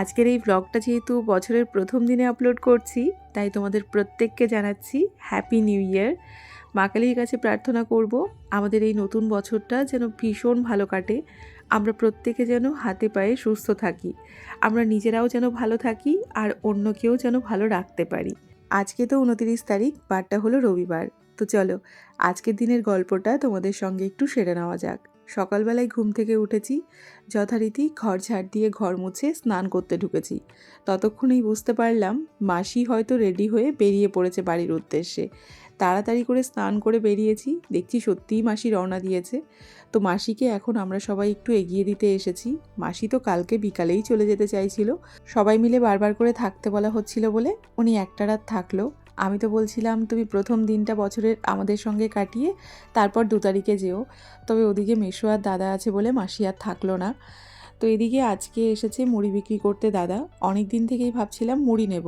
আজকের এই ব্লগটা যেহেতু বছরের প্রথম দিনে আপলোড করছি, তাই তোমাদের প্রত্যেককে জানাচ্ছি হ্যাপি নিউ ইয়ার মা কালীর কাছে প্রার্থনা করব, আমাদের এই নতুন বছরটা যেন ভীষণ ভালো কাটে। আমরা প্রত্যেকে যেন হাতে পায়ে সুস্থ থাকি। আমরা নিজেরাও যেন ভালো থাকি আর অন্যকেও যেন ভালো রাখতে পারি। আজকে তো উনতিরিশ তারিখ, বারটা হলো রবিবার। তো চলো, আজকের দিনের গল্পটা তোমাদের সঙ্গে একটু সেরে নেওয়া যাক। সকালবেলায় ঘুম থেকে উঠেছি, যথারীতি ঘর ঝাড় দিয়ে ঘর মুছে স্নান করতে ঢুকেছি। ততক্ষণেই বুঝতে পারলাম, মাসি হয়তো রেডি হয়ে বেরিয়ে পড়েছে বাড়ির উদ্দেশ্যে। তাড়াতাড়ি করে স্নান করে বেরিয়েছি, দেখছি সত্যিই মাসি রওনা দিয়েছে। তো মাসিকে এখন আমরা সবাই একটু এগিয়ে দিতে এসেছি। মাসি তো কালকে বিকালেই চলে যেতে চাইছিল। সবাই মিলে বারবার করে থাকতে বলা হচ্ছিল বলে উনি একটা রাত থাকল। আমি তো বলছিলাম, তুমি প্রথম দিনটা বছরের আমাদের সঙ্গে কাটিয়ে তারপর দু তারিখে যেও। তবে ওদিকে মেশো আর দাদা আছে বলে মাসি আর থাকল না। তো এদিকে আজকে এসেছে মুড়ি বিক্রি করতে দাদা। অনেক দিন থেকেই ভাবছিলাম মুড়ি নেব।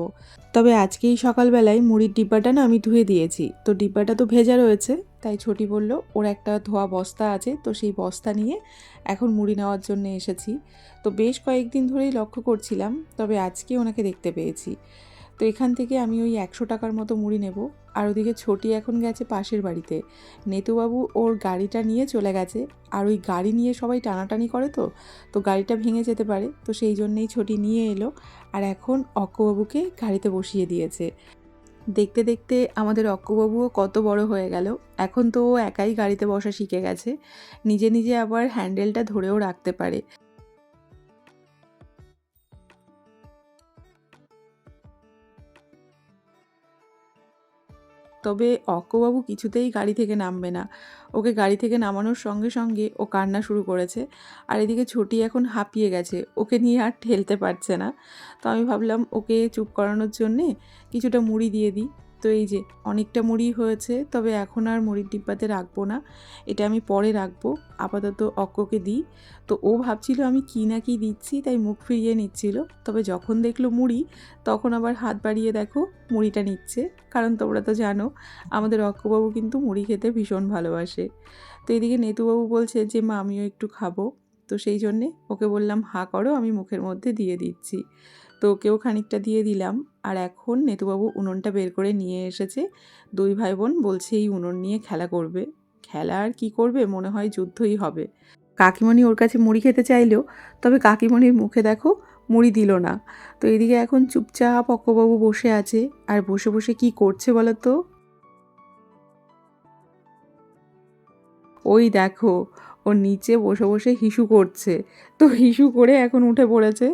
তবে আজকেই সকালবেলায় মুড়ির ডিব্বাটা না আমি ধুয়ে দিয়েছি। তো ডিব্বাটা তো ভেজা রয়েছে, তাই ছোটি বলল, ওর একটা ধোয়া বস্তা আছে, তো সেই বস্তা নিয়ে এখন মুড়ি নেওয়ার জন্য এসেছি। তো বেশ কয়েকদিন ধরেই লক্ষ্য করছিলাম, তবে আজকে ওনাকে দেখতে পেয়েছি। তো এখান থেকে আমি ওই একশো টাকার মতো মুড়ি নেব। আর ওদিকে ছোটি এখন গেছে পাশের বাড়িতে। নেতুবাবু ওর গাড়িটা নিয়ে চলে গেছে। আর ওই গাড়ি নিয়ে সবাই টানাটানি করে তো তো গাড়িটা ভেঙে যেতে পারে। তো সেই জন্যেই ছোটি নিয়ে এলো। আর এখন অক্কবাবুকে গাড়িতে বসিয়ে দিয়েছে। দেখতে দেখতে আমাদের অক্কবাবুও কত বড় হয়ে গেল। এখন তো ও একাই গাড়িতে বসা শিখে গেছে। নিজে নিজে আবার হ্যান্ডেলটা ধরেও রাখতে পারে। তবে অক্কবাবু কিছুতেই গাড়ি থেকে নামবে না। ওকে গাড়ি থেকে নামানোর সঙ্গে সঙ্গে ও কান্না শুরু করেছে আর এদিকে ছুটি এখন হাঁপিয়ে গেছে। ওকে নিয়ে আর ঠেলতে পারছে না। তো আমি ভাবলাম ওকে চুপ করানোর জন্যে কিছুটা মুড়ি দিয়ে দিই। তো এই যে অনেকটা মুড়ি হয়েছে, তবে এখন আর মুড়ির ডিব্বাতে রাখব না। এটা আমি পরে রাখব, আপাতত অক্ককে দিই। তো ও ভাবছিল আমি কী না কী দিচ্ছি, তাই মুখ ফিরিয়ে নিচ্ছিল। তবে যখন দেখল মুড়ি, তখন আবার হাত বাড়িয়ে দেখো, মুড়িটা নিচ্ছে। কারণ তোমরা তো জানো, আমাদের অক্কবাবু কিন্তু মুড়ি খেতে ভীষণ ভালোবাসে। তো এদিকে নেতুবাবু বলছে যে, মা, আমিও একটু খাব। তো সেই জন্যে ওকে বললাম, হা, করো, আমি মুখের মধ্যে দিয়ে দিচ্ছি। তো ওকেও খানিকটা দিয়ে দিলাম। আর এখন নেতুবাবু উনুনটা বের করে নিয়ে এসেছে। দুই ভাই বোন বলছে, এই উনুন নিয়ে খেলা করবে। খেলা আর কী করবে, মনে হয় যুদ্ধই হবে। কাকিমণি ওর কাছে মুড়ি খেতে চাইলো তবে কাকিমণির মুখে দেখো মুড়ি দিল না। তো এদিকে এখন চুপচাপ অক্কবাবু বসে আছে। আর বসে বসে কি করছে বলো তো? ওই দেখো ও নিচে বসে বসে হিসু করছে। তো হিসু করে এখন উঠে পড়েছে।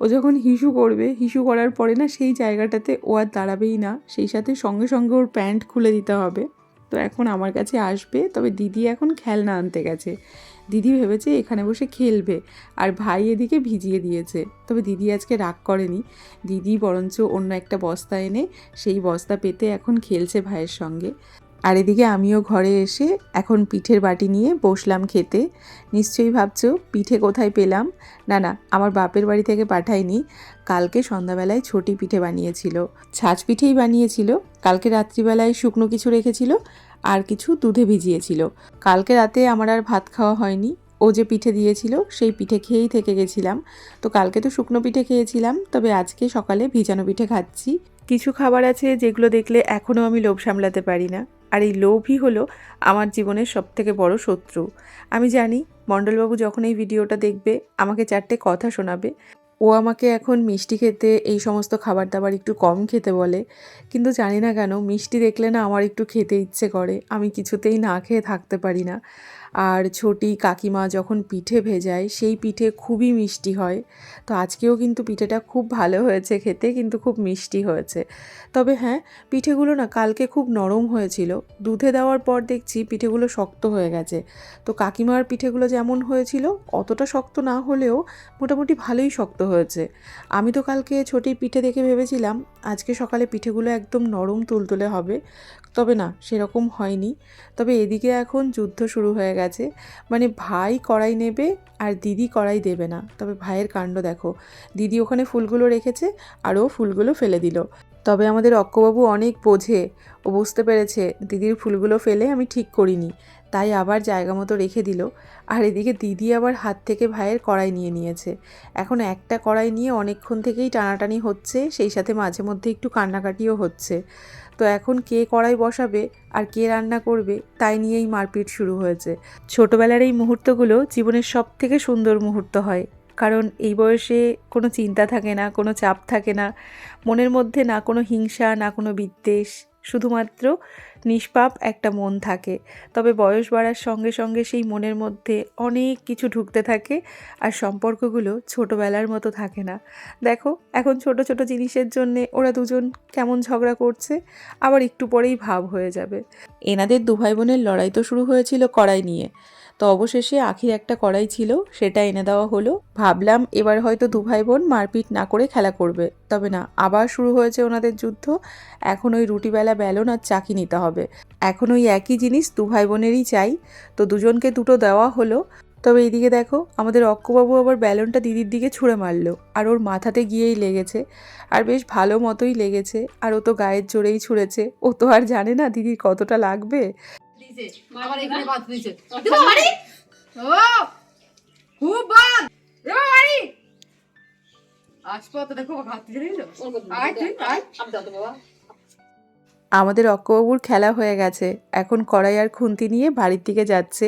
ও যখন হিসু করবে, হিসু করার পরে না সেই জায়গাটাতে ও আর দাঁড়াবেই না। সেই সাথে সঙ্গে সঙ্গে ওর প্যান্ট খুলে দিতে হবে। তো এখন আমার কাছে আসবে। তবে দিদি এখন খেলনা আনতে গেছে। দিদি ভেবেছে এখানে বসে খেলবে আর ভাই এদিকে ভিজিয়ে দিয়েছে। তবে দিদি আজকে রাগ করেনি। দিদি বরঞ্চ অন্য একটা বস্তা এনে সেই বস্তা পেতে এখন খেলছে ভাইয়ের সঙ্গে। আর এদিকে আমিও ঘরে এসে এখন পিঠের বাটি নিয়ে বসলাম খেতে। নিশ্চয়ই ভাবছ পিঠে কোথায় পেলাম? না না, আমার বাপের বাড়ি থেকে পাঠায়নি কালকে সন্ধ্যাবেলায় ছোটি পিঠে বানিয়েছিল। ছাঁচ পিঠেই বানিয়েছিল। কালকে রাত্রিবেলায় শুকনো কিছু রেখেছিল আর কিছু দুধে ভিজিয়েছিল। কালকে রাতে আমার আর ভাত খাওয়া হয়নি। ও যে পিঠে দিয়েছিল সেই পিঠে খেয়েই থেকে গেছিলাম। তো কালকে তো শুকনো পিঠে খেয়েছিলাম, তবে আজকে সকালে ভিজানো পিঠে খাচ্ছি। কিছু খাবার আছে যেগুলো দেখলে এখনও আমি লোভ সামলাতে পারি না। আর এই লোভই হলো আমার জীবনের সবথেকে বড় শত্রু। আমি জানি মণ্ডলবাবু যখন এই ভিডিওটা দেখবে, আমাকে চারটে কথা শোনাবে। ও আমাকে এখন মিষ্টি খেতে, এই সমস্ত খাবার দাবার একটু কম খেতে বলে। কিন্তু জানি না কেন, মিষ্টি দেখলে না আমার একটু খেতে ইচ্ছে করে। আমি কিছুতেই না খেয়ে থাকতে পারি না। আর ছোটি কাকিমা যখন পিঠে ভেজায়, সেই পিঠে খুবই মিষ্টি হয়। তো আজকেও কিন্তু পিঠেটা খুব ভালো হয়েছে, খেতে কিন্তু খুব মিষ্টি হয়েছে। তবে হ্যাঁ পিঠেগুলো না কালকে খুব নরম হয়েছিল। দুধে দেওয়ার পর দেখছি পিঠেগুলো শক্ত হয়ে গেছে। তো কাকিমার পিঠেগুলো যেমন হয়েছিল, অতটা শক্ত না হলেও মোটামুটি ভালোই শক্ত হয়েছে। আমি তো কালকে ছোটির পিঠে দেখে ভেবেছিলাম, আজকে সকালে পিঠেগুলো একদম নরম তুলতুলে হবে। তবে না, সেরকম হয়নি। তবে এদিকে এখন যুদ্ধ শুরু হয়ে গেছে। মানে ভাই কড়াই নেবে আর দিদি কড়াই দেবে না। তবে ভাইয়ের কাণ্ড দেখো। দিদি ওখানে ফুলগুলো রেখেছে আর ও ফুলগুলো ফেলে দিল। তবে আমাদের অক্কবাবু অনেক বোঝে। ও বুঝতে পেরেছে দিদির ফুলগুলো ফেলে আমি ঠিক করিনি। তাই আবার জায়গা মতো রেখে দিল। আর এদিকে দিদি আবার হাত থেকে ভাইয়ের কড়াই নিয়ে নিয়েছে। এখন একটা কড়াই নিয়ে অনেকক্ষণ থেকেই টানাটানি হচ্ছে, সেই সাথে মাঝে মধ্যে একটু কান্নাকাটিও হচ্ছে। তো এখন কে কড়াই বসাবে আর কে রান্না করবে, তাই নিয়েই মারপিট শুরু হয়েছে। ছোটোবেলার এই মুহূর্তগুলো জীবনের সব থেকে সুন্দর মুহূর্ত হয়। কারণ এই বয়সে কোনো চিন্তা থাকে না, কোনো চাপ থাকে না। মনের মধ্যে না কোনো হিংসা, না কোনো বিদ্বেষ। শুধুমাত্র নিষ্পাপ একটা মন থাকে। তবে বয়স বাড়ার সঙ্গে সঙ্গে সেই মনের মধ্যে অনেক কিছু ঢুকতে থাকে আর সম্পর্কগুলো ছোটোবেলার মতো থাকে না। দেখো, এখন ছোট ছোট জিনিসের জন্যে ওরা দুজন কেমন ঝগড়া করছে, আবার একটু পরেই ভাব হয়ে যাবে। এনাদের দু ভাই বোনের লড়াই তো শুরু হয়েছিল কড়াই নিয়ে। তো অবশেষে আখির একটা কড়াই ছিল, সেটা এনে দেওয়া হলো। ভাবলাম এবার হয়তো দু ভাই বোন মারপিট না করে খেলা করবে। তবে না, আবার শুরু হয়েছে ওনাদের যুদ্ধ। এখন ওই রুটিবেলা বেলন আর চাকি নিতে হবে। এখন ওই একই জিনিস দু ভাই বোনেরই চাই। তো দুজনকে দুটো দেওয়া হলো। তবে এইদিকে দেখো, আমাদের অক্কবাবু আবার ব্যালনটা দিদির দিকে ছুঁড়ে মারলো। আর ওর মাথাতে গিয়েই লেগেছে। আর বেশ ভালো মতোই লেগেছে। আর ও তো গায়ের জোরেই ছুঁড়েছে। ও তো আর জানে না দিদির কতটা লাগবে। দিয়েছে আবার এখানে বাদ দিয়েছে দেবো বাড়ি? ও খুব বাদ দেবো বাড়ি? আসপা দেখো ঘাটতে জানিস আয় তুই আয়। আমাদের অক্কবাবুর খেলা হয়ে গেছে। এখন কড়াই আর খুন্তি নিয়ে বাড়ির দিকে যাচ্ছে।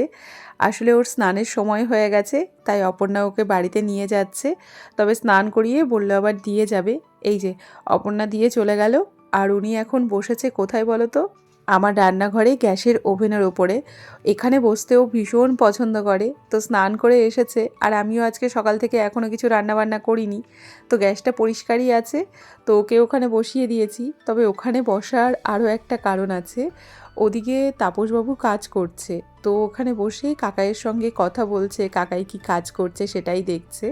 আসলে ওর স্নানের সময় হয়ে গেছে তাই অপর্ণা ওকে বাড়িতে নিয়ে যাচ্ছে। তবে স্নান করিয়ে বলল আবার দিয়ে যাবে। এই যে অপর্ণা দিয়ে চলে গেল। আর উনি এখন বসেছে কোথায় বলো তো? আমার রান্নাঘরে গ্যাসের ওভেনের ওপরে। এখানে বসতেও ভীষণ পছন্দ করে। তো স্নান করে এসেছে। আর আমিও আজকে সকাল থেকে এখনও কিছু রান্নাবান্না করিনি। তো গ্যাসটা পরিষ্কারই আছে। তো ওকে ওখানে বসিয়ে দিয়েছি। তবে ওখানে বসার আরও একটা কারণ আছে। ওদিকে তাপসবাবু কাজ করছে। তো ওখানে বসে কাকাইয়ের সঙ্গে কথা বলছে। কাকাই কি কাজ করছে সেটাই দেখছে।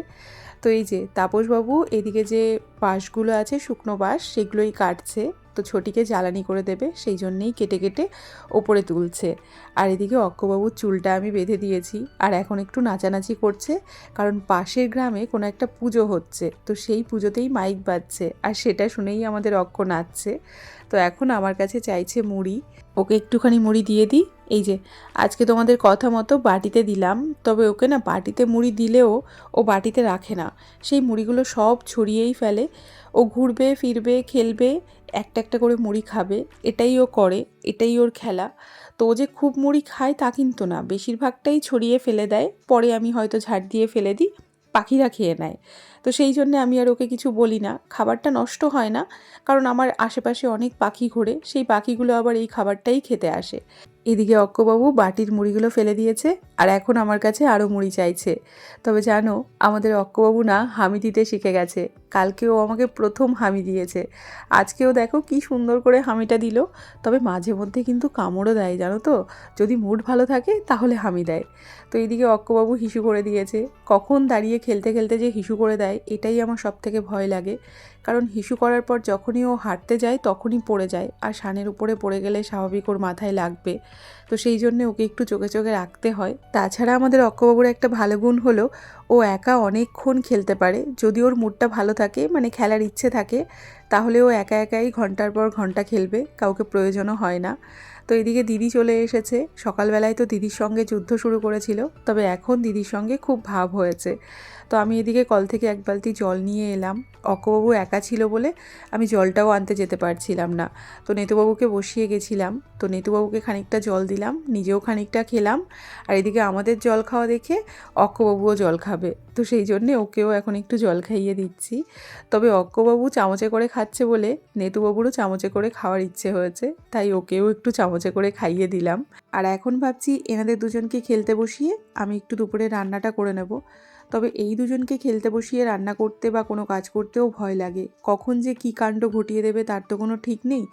তো এই যে তাপসবাবু, এদিকে যে বাঁশগুলো আছে, শুকনো বাঁশ, সেগুলোই কাটছে। তো ছোটিকে জ্বালানি করে দেবে, সেই জন্যেই কেটে কেটে ওপরে তুলছে। আর এদিকে অক্কবাবুর চুলটা আমি বেঁধে দিয়েছি। আর এখন একটু নাচানাচি করছে, কারণ পাশের গ্রামে কোনো একটা পুজো হচ্ছে। তো সেই পুজোতেই মাইক বাজছে, আর সেটা শুনেই আমাদের অক্ক নাচছে। তো এখন আমার কাছে চাইছে মুড়ি। ওকে একটুখানি মুড়ি দিয়ে দিই। এই যে, আজকে তোমাদের কথা মতো বাটিতে দিলাম। তবে ওকে না বাটিতে মুড়ি দিলেও ও বাটিতে রাখে না। সেই মুড়িগুলো সব ছড়িয়েই ফেলে। ও ঘুরবে, ফিরবে, খেলবে, একটা একটা করে মুড়ি খাবে। এটাই ও করে, এটাই ওর খেলা। তো ও যে খুব মুড়ি খায় তা কিন্তু না। বেশিরভাগটাই ছড়িয়ে ফেলে দেয়। পরে আমি হয়তো ঝাড় দিয়ে ফেলে দিই। পাখিরা খেয়ে নেয়। তো সেই জন্যে আমি আর ওকে কিছু বলি না। খাবারটা নষ্ট হয় না, কারণ আমার আশেপাশে অনেক পাখি ঘোরে, সেই পাখিগুলো আবার এই খাবারটাই খেতে আসে। এদিকে অক্কবাবু বাটির মুড়িগুলো ফেলে দিয়েছে আর এখন আমার কাছে আরও মুড়ি চাইছে। তবে জানো, আমাদের অক্কবাবু না হামি দিতে শিখে গেছে। কালকেও আমাকে প্রথম হামি দিয়েছে। আজকেও দেখো কি সুন্দর করে হামিটা দিল। তবে মাঝে মধ্যে কিন্তু কামড়ও দেয়, জানো তো? যদি মুড ভালো থাকে তাহলে হামি দেয়। তো এইদিকে অক্কবাবু হিসু করে দিয়েছে। কখন দাঁড়িয়ে খেলতে খেলতে যে হিসু করে দেয় এটাই আমার সব থেকে ভয় লাগে। কারণ হিসু করার পর যখনই ও হাঁটতে যায়, তখনই পড়ে যায়। আর সানের উপরে পড়ে গেলে স্বাভাবিক ওর মাথায় লাগবে। তো সেই জন্য ওকে একটু চোখে চোখে রাখতে হয়। তাছাড়া আমাদের অক্কবাবুর একটা ভালো গুণ হলো, ও একা অনেকক্ষণ খেলতে পারে। যদি ওর মুডটা ভালো থাকে মানে খেলার ইচ্ছে থাকে, তাহলে ও একা একাই ঘণ্টার পর ঘণ্টা খেলবে, কাউকে প্রয়োজনও হয় না। তো এদিকে দিদি চলে এসেছে। সকালবেলায় তো দিদির সঙ্গে যুদ্ধ শুরু করেছিল, তবে এখন দিদির সঙ্গে খুব ভাব হয়েছে। তো আমি এদিকে কল থেকে এক বালতি জল নিয়ে এলাম। অকবাবু একা ছিল বলে আমি জলটাও আনতে যেতে পারছিলাম না। তো নেতুবাবুকে বসিয়ে গেছিলাম। তো নেতুবাবুকে খানিকটা জল দিলাম, নিজেও খানিকটা খেলাম। আর এদিকে আমাদের জল খাওয়া দেখে অক্কবাবুও জল খাবে। তো সেই জন্যে ওকেও এখন একটু জল খাইয়ে দিচ্ছি। তবে অক্কবাবু চামচে করে খাচ্ছে বলে নেতুবাবুরও চামচে করে খাওয়ার ইচ্ছে হয়েছে, তাই ওকেও একটু চামচে করে খাইয়ে দিলাম। আর এখন ভাবছি এনাদের দুজনকে খেলতে বসিয়ে আমি একটু দুপুরে রান্নাটা করে নেব। তবে এই দুজনকে খেলতে বসিয়ে রান্না করতে বা কোনো কাজ করতেও ভয় লাগে। কখন যে কী কাণ্ড ঘটিয়ে দেবে তার তো কোনো ঠিক নেই।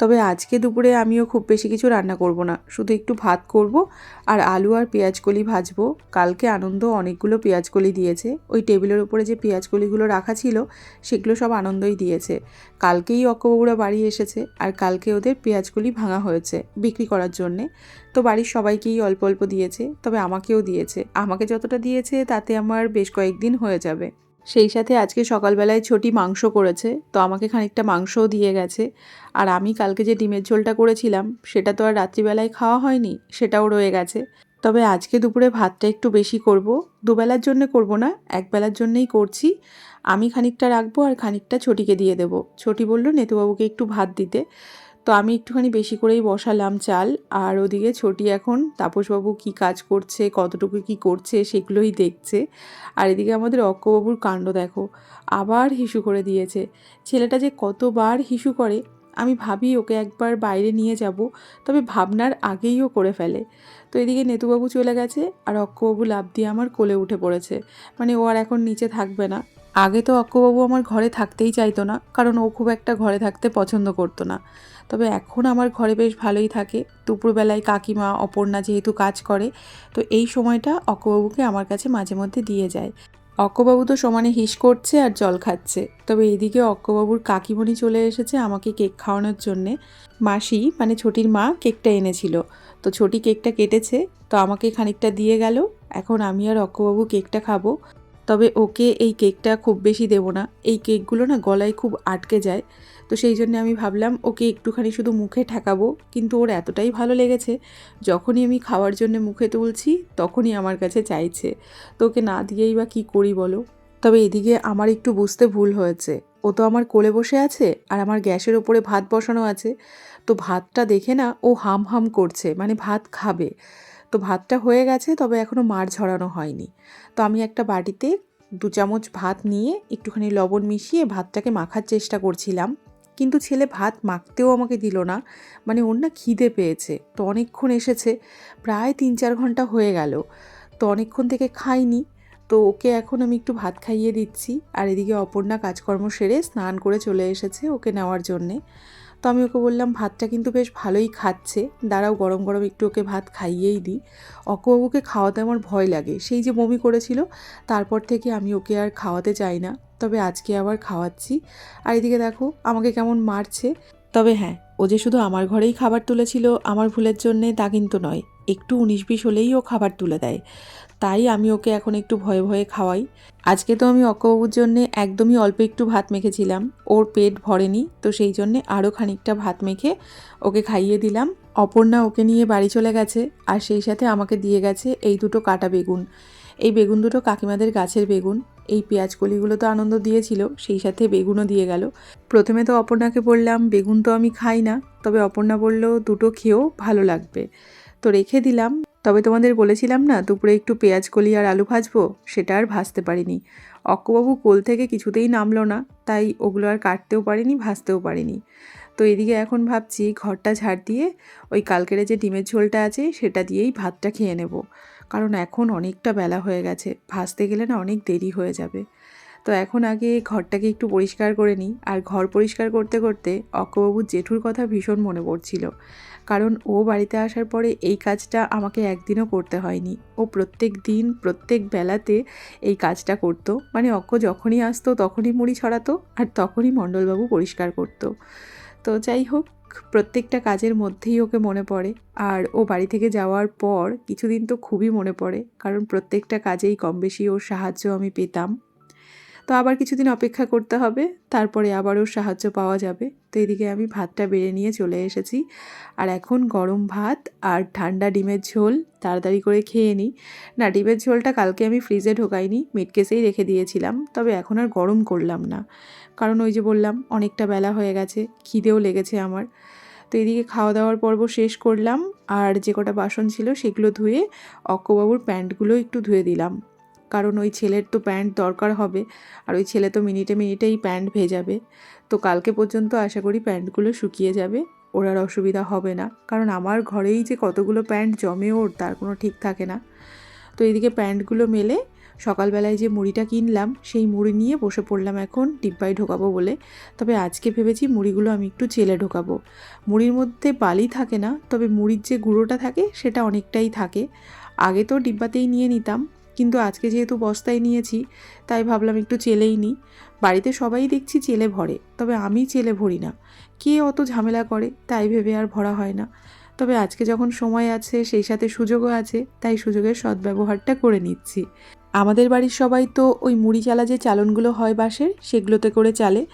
তবে আজকে দুপুরে আমিও খুব বেশি কিছু রান্না করব না। শুধু একটু ভাত করব আর আলু আর পেঁয়াজ কলি ভাজবো। কালকে আনন্দ অনেকগুলো পেঁয়াজ কলি দিয়েছে। ওই টেবিলের উপরে যে পেঁয়াজ কলিগুলো রাখা ছিল, সেগুলো সব আনন্দই দিয়েছে। কালকেই অক্কবাবুরা বাড়ি এসেছে আর কালকে ওদের পেঁয়াজ কলি ভাঙা হয়েছে বিক্রি করার জন্যে। তো বাড়ির সবাইকেই অল্প অল্প দিয়েছে, তবে আমাকেও দিয়েছে। আমাকে যতটা দিয়েছে তাতে আমার বেশ কয়েকদিন হয়ে যাবে। সেই সাথে আজকে সকালবেলায় ছোটি মাংস করেছে, তো আমাকে খানিকটা মাংসও দিয়ে গেছে। আর আমি কালকে যে ডিমের ঝোলটা করেছিলাম, সেটা তো আর রাত্রিবেলায় খাওয়া হয়নি, সেটাও রয়ে গেছে। তবে আজকে দুপুরে ভাতটা একটু বেশি করব। দুবেলার জন্য করব না, একবেলার জন্যই করছি। আমি খানিকটা রাখব আর খানিকটা ছোটিকে দিয়ে দেবো। ছোটি বলল, নেতুবাবুকে একটু ভাত দিতে। তো আমি একটুখানি বেশি করেই বসালাম চাল। আর ওদিকে ছোটি এখন তাপসবাবু কি কাজ করছে, কতটুকু কি করছে সেগুলোই দেখছে। আর এদিকে আমাদের অক্কবাবুর কাণ্ড দেখো, আবার হিসু করে দিয়েছে। ছেলেটা যে কতবার হিসু করে, আমি ভাবি ওকে একবার বাইরে নিয়ে যাব, তবে ভাবনার আগেই ও করে ফেলে। তো এদিকে নেতুবাবু চলে গেছে, আর অক্কবাবু লাভ দিয়ে আমার কোলে উঠে পড়েছে। মানে ও আর এখন নিচে থাকবে না। আগে তো অক্কবাবু আমার ঘরে থাকতেই চাইতো না, কারণ ও খুব একটা ঘরে থাকতে পছন্দ করতো না। তবে এখন আমার ঘরে বেশ ভালোই থাকে। দুপুরবেলায় কাকিমা, অপর্ণা যেহেতু কাজ করে, তো এই সময়টা অক্কবাবুকে আমার কাছে মাঝে মধ্যে দিয়ে যায়। অক্কবাবু তো সমানে হিস করছে আর জল খাচ্ছে। তবে এদিকে অক্কবাবুর কাকিমণি চলে এসেছে আমাকে কেক খাওয়ানোর জন্যে। মাসি মানে ছোটির মা, কেকটা এনেছিল। তো ছোটি কেকটা কেটেছে, তো আমাকে খানিকটা দিয়ে গেল। এখন আমি আর অক্কবাবু কেকটা খাব। তবে ওকে এই কেকটা খুব বেশি দেবো না। এই কেকগুলো না গলায় খুব আটকে যায়। তো সেই জন্য আমি ভাবলাম, ওকে একটুখানি শুধু মুখে ঠেকাবো। কিন্তু ওর এতটাই ভালো লেগেছে, যখনই আমি খাওয়ার জন্য মুখে তুলছি, তখনই আমার কাছে চাইছে, তো ওকে না দিয়েই বা কী করি বলো? তবে এদিকে আমার একটু বুঝতে ভুল হয়েছে। ও তো আমার কোলে বসে আছে, আর আমার গ্যাসের ওপরে ভাত বসানো আছে। তো ভাতটা দেখে না ও হাম হাম করছে মানে ভাত খাবে। তো ভাতটা হয়ে গেছে, তবে এখনও মার ঝরানো হয়নি। তো আমি একটা বাটিতে দু চামচ ভাত নিয়ে একটুখানি লবণ মিশিয়ে ভাতটাকে মাখার চেষ্টা করছিলাম। কিন্তু ছেলে ভাত মাখতেও আমাকে দিল না মানে ওর না খিদে পেয়েছে। তো অনেকক্ষণ এসেছে, প্রায় তিন চার ঘণ্টা হয়ে গেল। তো অনেকক্ষণ থেকে খাইনি, তো ওকে এখন আমি একটু ভাত খাইয়ে দিচ্ছি। আর এদিকে অপর্ণা কাজকর্ম সেরে স্নান করে চলে এসেছে ওকে নেওয়ার জন্যে। তো আমি ওকে বললাম, ভাতটা কিন্তু বেশ ভালোই খাচ্ছে। দাঁড়াও, গরম গরম একটু ওকে ভাত খাইয়েই দিই। অকবাবুকে খাওয়াতে আমার ভয় লাগে। সেই যে বমি করেছিল, তারপর থেকে আমি ওকে আর খাওয়াতে চাই না। তবে আজকে আবার খাওয়াচ্ছি। আর এদিকে দেখো, আমাকে কেমন মারছে। তবে হ্যাঁ ও যে শুধু আমার ঘরেই খাবার তুলেছিল, আমার ভুলের জন্যে তা কিন্তু নয়। একটু উনিশ বিশ হলেই ও খাবার তুলে দেয়। তাই আমি ওকে এখন একটু ভয়ে ভয়ে খাওয়াই। আজকে তো আমি অক্কবাবুর জন্যে একদমই অল্প একটু ভাত মেখেছিলাম। ওর পেট ভরেনি, তো সেই জন্যে আরও খানিকটা ভাত মেখে ওকে খাইয়ে দিলাম। অপর্ণা ওকে নিয়ে বাড়ি চলে গেছে আর সেই সাথে আমাকে দিয়ে গেছে এই দুটো কাটা বেগুন। এই বেগুন দুটো কাকিমাদের গাছের বেগুন। এই পেঁয়াজ কলিগুলো তো আনন্দ দিয়েছিল, সেই সাথে বেগুনও দিয়ে গেল। প্রথমে তো অপর্ণাকে বললাম, বেগুন তো আমি খাই না। তবে অপর্ণা বলল, দুটো খেয়েও ভালো লাগবে। তো রেখে দিলাম। তবে তোমাদের বলেছিলাম না, দুপুরে একটু পেঁয়াজ কলি আর আলু ভাজবো? সেটা আর ভাজতে পারিনি। অক্কবাবু কোল থেকে কিছুতেই নামলো না, তাই ওগুলো আর কাটতেও পারিনি, ভাজতেও পারিনি। তো এদিকে এখন ভাবছি ঘরটা ঝাড় দিয়ে ওই কালকের যে ডিমের ঝোলটা আছে, সেটা দিয়েই ভাতটা খেয়ে নেব। কারণ এখন অনেকটা বেলা হয়ে গেছে, ভাজতে গেলে না অনেক দেরি হয়ে যাবে। তো এখন আগে ঘরটাকে একটু পরিষ্কার করে নিই। আর ঘর পরিষ্কার করতে করতে অক্কবাবুর জেঠুর কথা ভীষণ মনে পড়ছিল। কারণ ও বাড়িতে আসার পরে এই কাজটা আমাকে একদিনও করতে হয়নি। ও প্রত্যেক দিন, প্রত্যেক বেলাতে এই কাজটা করতো। মানে অক্ক যখনই আসতো তখনই মুড়ি ছড়াতো আর তখনই মণ্ডলবাবু পরিষ্কার করতো। তো যাই হোক, প্রত্যেকটা কাজের মধ্যেই ওকে মনে পড়ে। আর ও বাড়ি থেকে যাওয়ার পর কিছুদিন তো খুবই মনে পড়ে। কারণ প্রত্যেকটা কাজেই কম বেশি ওর সাহায্য আমি পেতাম। তো আবার কিছুদিন অপেক্ষা করতে হবে, তারপরে আবারও সাহায্য পাওয়া যাবে। তো এদিকে আমি ভাতটা বেড়ে নিয়ে চলে এসেছি। আর এখন গরম ভাত আর ঠান্ডা ডিমের ঝোল তাড়াতাড়ি করে খেয়ে নিই। না, ডিমের ঝোলটা কালকে আমি ফ্রিজে ঢোকাইনি মিটকেসেই রেখে দিয়েছিলাম, তবে এখন আর গরম করলাম না। কারণ ওই যে বললাম, অনেকটা বেলা হয়ে গেছে, খিদেও লেগেছে আমার। তো এদিকে খাওয়া দাওয়ার পর্ব শেষ করলাম, আর যে কটা বাসন ছিল সেগুলো ধুয়ে অক্কবাবুর প্যান্টগুলো একটু ধুয়ে দিলাম। কারণ ওই ছেলের তো প্যান্ট দরকার হবে, আর ওই ছেলে তো মিনিটে মিনিটেই প্যান্ট ভেজাবে। তো কালকে পর্যন্ত আশা করি প্যান্টগুলো শুকিয়ে যাবে, ওর আর অসুবিধা হবে না। কারণ আমার ঘরেই যে কতগুলো প্যান্ট জমে ওর, তার কোনো ঠিক থাকে না। তো এদিকে প্যান্টগুলো মেলে, সকালবেলায় যে মুড়িটা কিনলাম, সেই মুড়ি নিয়ে বসে পড়লাম এখন ডিব্বায় ঢোকাবো বলে। তবে আজকে ভেবেছি মুড়িগুলো আমি একটু চেলে ঢোকাবো। মুড়ির মধ্যে বালি থাকে না, তবে মুড়ির যে গুঁড়োটা থাকে, সেটা অনেকটাই থাকে। আগে তো ডিব্বাতেই নিয়ে নিতাম কিন্তু আজকে যেহেতু বস্তায় নিয়েছি, তাই ভাবলাম একটু চেলেই নিই। বাড়িতে সবাই দেখছি চেলে ভরে, তবে আমি চেলে ভরি না। কে অত ঝামেলা করে, তাই ভেবে আর ভরা হয় না। তবে আজকে যখন সময় আছে, সেই সাথে সুযোগও আছে, তাই সুযোগের সদ্ব্যবহারটা করে নিচ্ছি। আমাদের বাড়ির সবাই তো ওই মুড়ি চালা যে চালনগুলো হয় বাঁশের, সেগুলোতে করে চালে।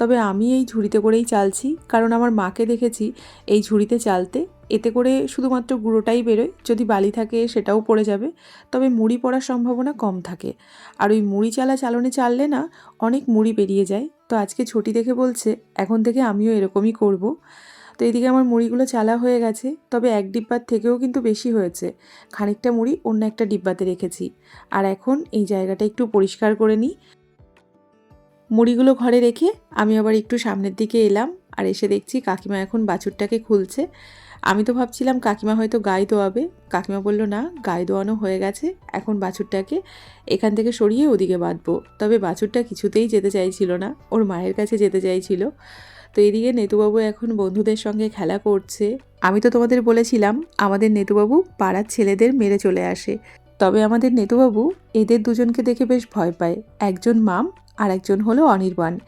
তবে আমি এই ঝুড়িতে করেই চালছি, কারণ আমার মাকে দেখেছি এই ঝুড়িতে চালতে। এতে করে শুধুমাত্র গুঁড়োটাই বেরোয়, যদি বালি থাকে সেটাও পড়ে যাবে, তবে মুড়ি পড়ার সম্ভাবনা কম থাকে। আর ওই মুড়ি চালা চালনে চাললে না, অনেক মুড়ি বেরিয়ে যায়। তো আজকে ছুটি দেখে বলছে, এখন থেকে আমিও এরকমই করব। তো এদিকে আমার মুড়িগুলো চালা হয়ে গেছে, তবে এক ডিব্বার থেকেও কিন্তু বেশি হয়েছে। খানিকটা মুড়ি অন্য একটা ডিব্বাতে রেখেছি। আর এখন এই জায়গাটা একটু পরিষ্কার করে নিই। মুড়িগুলো ঘরে রেখে আমি আবার একটু সামনের দিকে এলাম আর এসে দেখছি কাকিমা এখন বাছুরটাকে খুলছে। আমি তো ভাবছিলাম কাকিমা হয়তো গায়ে দোয়াবে। কাকিমা বলল, না, গায়ে দোয়ানো হয়ে গেছে। এখন বাছুরটাকে এখান থেকে সরিয়ে ওদিকে বাঁধবো। তবে বাছুরটা কিছুতেই যেতে চাইছিল না। ওর মায়ের কাছে যেতে চাইছিল। তো এদিকে নেতুবাবু এখন বন্ধুদের সঙ্গে খেলা করছে। আমি তো তোমাদের বলেছিলাম, আমাদের নেতুবাবু পাড়ার ছেলেদের মেরে চলে আসে। তবে আমাদের নেতুবাবু এদের দুজনকে দেখে বেশ ভয় পায়। একজন মাম আর একজন হলো অনির্বাণ।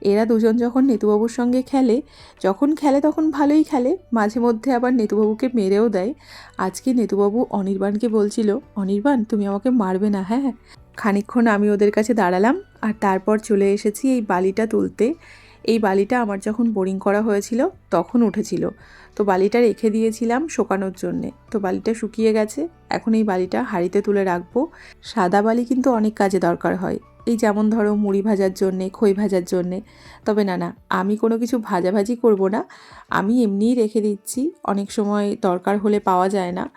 এরা দুজন যখন নেতুবাবুর সঙ্গে খেলে, যখন খেলে তখন ভালোই খেলে। মাঝে মধ্যে আবার নেতুবাবুকে মেরেও দেয়। আজকে নেতুবাবু অনির্বাণকে বলছিল, অনির্বাণ, তুমি আমাকে মারবে না হ্যাঁ? খানিকক্ষণ আমি ওদের কাছে দাঁড়ালাম আর তারপর চলে এসেছি এই বালিটা তুলতে। এই বালিটা আমার যখন বোরিং করা হয়েছিল, তখন উঠেছিল। তো বালিটা রেখে দিয়েছিলাম শোকানোর জন্যে। তো বালিটা শুকিয়ে গেছে, এখন এই বালিটা হাঁড়িতে তুলে রাখব। সাদা বালি কিন্তু অনেক কাজে দরকার হয়। এই যেমন ধরো মুড়ি ভাজার জন্যে, খই ভাজার জন্যে। তবে না না, আমি কোনো কিছু ভাজাভাজি করব না। আমি এমনিই রেখে দিচ্ছি, অনেক সময় দরকার হলে পাওয়া যায় না।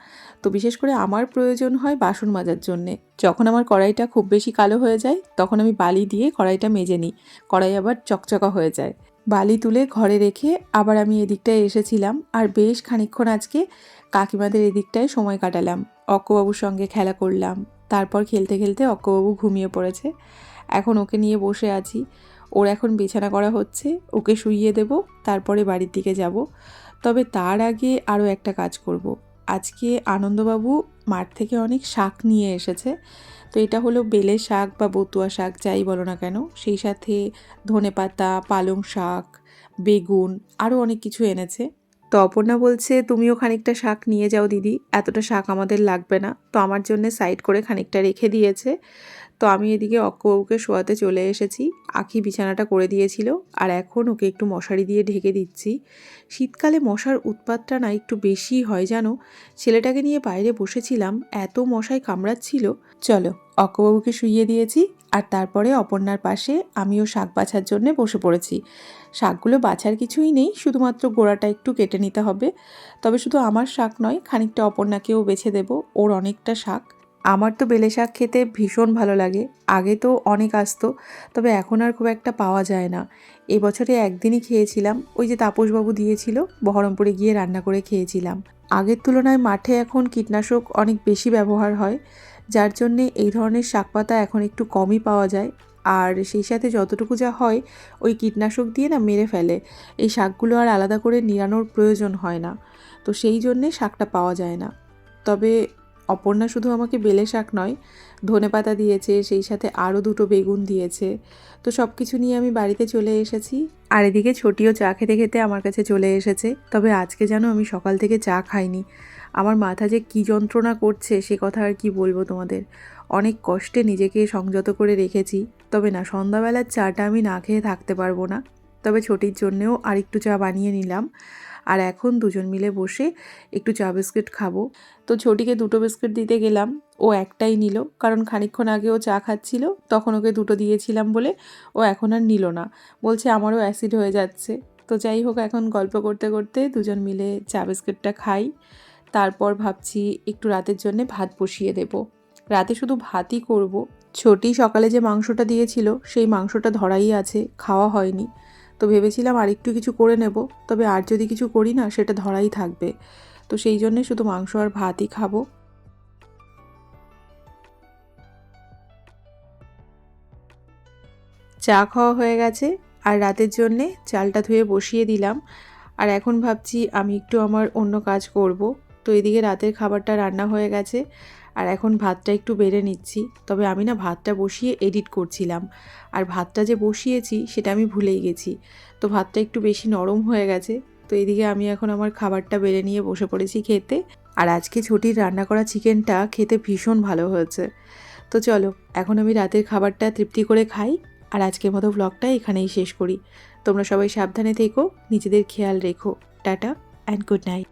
তো বিশেষ করে আমার প্রয়োজন হয় বাসন মাজার জন্যে। যখন আমার কড়াইটা খুব বেশি কালো হয়ে যায়, তখন আমি বালি দিয়ে কড়াইটা মেজে নিই। কড়াই আবার চকচকা হয়ে যায়। বালি তুলে ঘরে রেখে আবার আমি এদিকটায় এসেছিলাম আর বেশ খানিকক্ষণ আজকে কাকিমাদের এদিকটায় সময় কাটালাম। অক্কবাবুর সঙ্গে খেলা করলাম। তারপর খেলতে খেলতে অক্কবাবু ঘুমিয়ে পড়েছে। এখন ওকে নিয়ে বসে আছি। ওর এখন বিছানা করা হচ্ছে। ওকে শুইয়ে দেব, তারপরে বাড়ির দিকে যাব। তবে তার আগে আরও একটা কাজ করব। আজকে আনন্দবাবু মাঠ থেকে অনেক শাক নিয়ে এসেছে। তো এটা হলো বেলে শাক বা বতুয়া শাক, যাই বলো না কেন। সেই সাথে ধনে পাতা, পালং শাক, বেগুন আরও অনেক কিছু এনেছে। তো অপর্ণা বলছে, তুমিও খানিকটা শাক নিয়ে যাও দিদি। এতটা শাক আমাদের লাগবে না। তো আমার জন্য সাইড করে খানিকটা রেখে দিয়েছে। তো আমি এদিকে অক্কবাবুকে শোয়াতে চলে এসেছি। আখি বিছানাটা করে দিয়েছিল আর এখন ওকে একটু মশারি দিয়ে ঢেকে দিচ্ছি। শীতকালে মশার উৎপাতটা না একটু বেশি হয় জানো? ছেলেটাকে নিয়ে বাইরে বসেছিলাম, এত মশায় কামড়াচ্ছিল। চলো, অক্কবাবুকে শুইয়ে দিয়েছি আর তারপরে অপর্ণার পাশে আমিও শাক বাছার জন্যে বসে পড়েছি। শাকগুলো বাছার কিছুই নেই, শুধুমাত্র গোড়াটা একটু কেটে নিতে হবে। তবে শুধু আমার শাক নয়, খানিকটা অপর্ণাকেও বেছে দেব, ওর অনেকটা শাক। আমার তো বেলে শাক খেতে ভীষণ ভালো লাগে। আগে তো অনেক আসতো, তবে এখন আর খুব একটা পাওয়া যায় না। এবছরে একদিনই খেয়েছিলাম, ওই যে তাপসবাবু দিয়েছিল, বহরমপুরে গিয়ে রান্না করে খেয়েছিলাম। আগের তুলনায় মাঠে এখন কীটনাশক অনেক বেশি ব্যবহার হয়, যার জন্যে এই ধরনের শাক পাতা এখন একটু কমই পাওয়া যায়। আর সেই সাথে যতটুকু যা হয়, ওই কীটনাশক দিয়ে না মেরে ফেলে। এই শাকগুলো আর আলাদা করে নিরানোর প্রয়োজন হয় না। তো সেই জন্যে শাকটা পাওয়া যায় না। তবে অপর্ণা শুধু আমাকে বেলে শাক নয়, ধনে পাতা দিয়েছে, সেই সাথে আরও দুটো বেগুন দিয়েছে। তো সব কিছু নিয়ে আমি বাড়িতে চলে এসেছি। আর এদিকে ছোটিও চা খেতে খেতে আমার কাছে চলে এসেছে। তবে আজকে যেন আমি সকাল থেকে চা খাইনি। আমার মাথা যে কী যন্ত্রণা করছে, সে কথা আর কি বলব তোমাদের? অনেক কষ্টে নিজেকে সংযত করে রেখেছি। তবে না, সন্ধ্যাবেলার চাটা আমি না খেয়ে থাকতে পারব না। তবে ছোটির জন্যেও আরেকটু চা বানিয়ে নিলাম। আর এখন দুজন মিলে বসে একটু চা বিস্কিট খাব। তো ছোটিকে দুটো বিস্কিট দিতে গেলাম, ও একটাই নিল। কারণ খানিকক্ষণ আগে ও চা খাচ্ছিল, তখন ওকে দুটো দিয়েছিলাম বলে ও এখন আর নিল না। বলছে আমারও অ্যাসিড হয়ে যাচ্ছে। তো যাই হোক, এখন গল্প করতে করতে দুজন মিলে চা বিস্কিটটা খাই। তারপর ভাবছি একটু রাতের জন্য ভাত বসিয়ে দেব। রাতে শুধু ভাতই করব। ছোটি সকালে যে মাংসটা দিয়েছিল, সেই মাংসটা ধরাই আছে, খাওয়া হয়নি। তো ভেবেছিলাম আরেকটু কিছু করে নেব, তবে আর যদি কিছু করি না, সেটা ধরাই থাকবে। তো সেই জন্যে শুধু মাংস আর ভাতই খাব। চা খাওয়া হয়ে গেছে, আর রাতের জন্যে চালটা ধুয়ে বসিয়ে দিলাম। আর এখন ভাবছি আমি একটু আমার অন্য কাজ করব। তো এদিকে রাতের খাবারটা রান্না হয়ে গেছে। আর এখন ভাতটা একটু বেড়ে নিচ্ছি। তবে আমি না ভাতটা বসিয়ে এডিট করছিলাম। আর ভাতটা যে বসিয়েছি, সেটা আমি ভুলেই গেছি। তো ভাতটা একটু বেশি নরম হয়ে গেছে। তো এদিকে আমি এখন আমার খাবারটা বেড়ে নিয়ে বসে পড়েছি খেতে। আর আজকে ছুটির রান্না করা চিকেনটা খেতে ভীষণ ভালো হয়েছে। তো চলো, এখন আমি রাতের খাবারটা তৃপ্তি করে খাই। আর আজকের মতো ব্লগটা এখানেই শেষ করি। তোমরা সবাই সাবধানে থেকো, নিজেদের খেয়াল রেখো। Tata and good night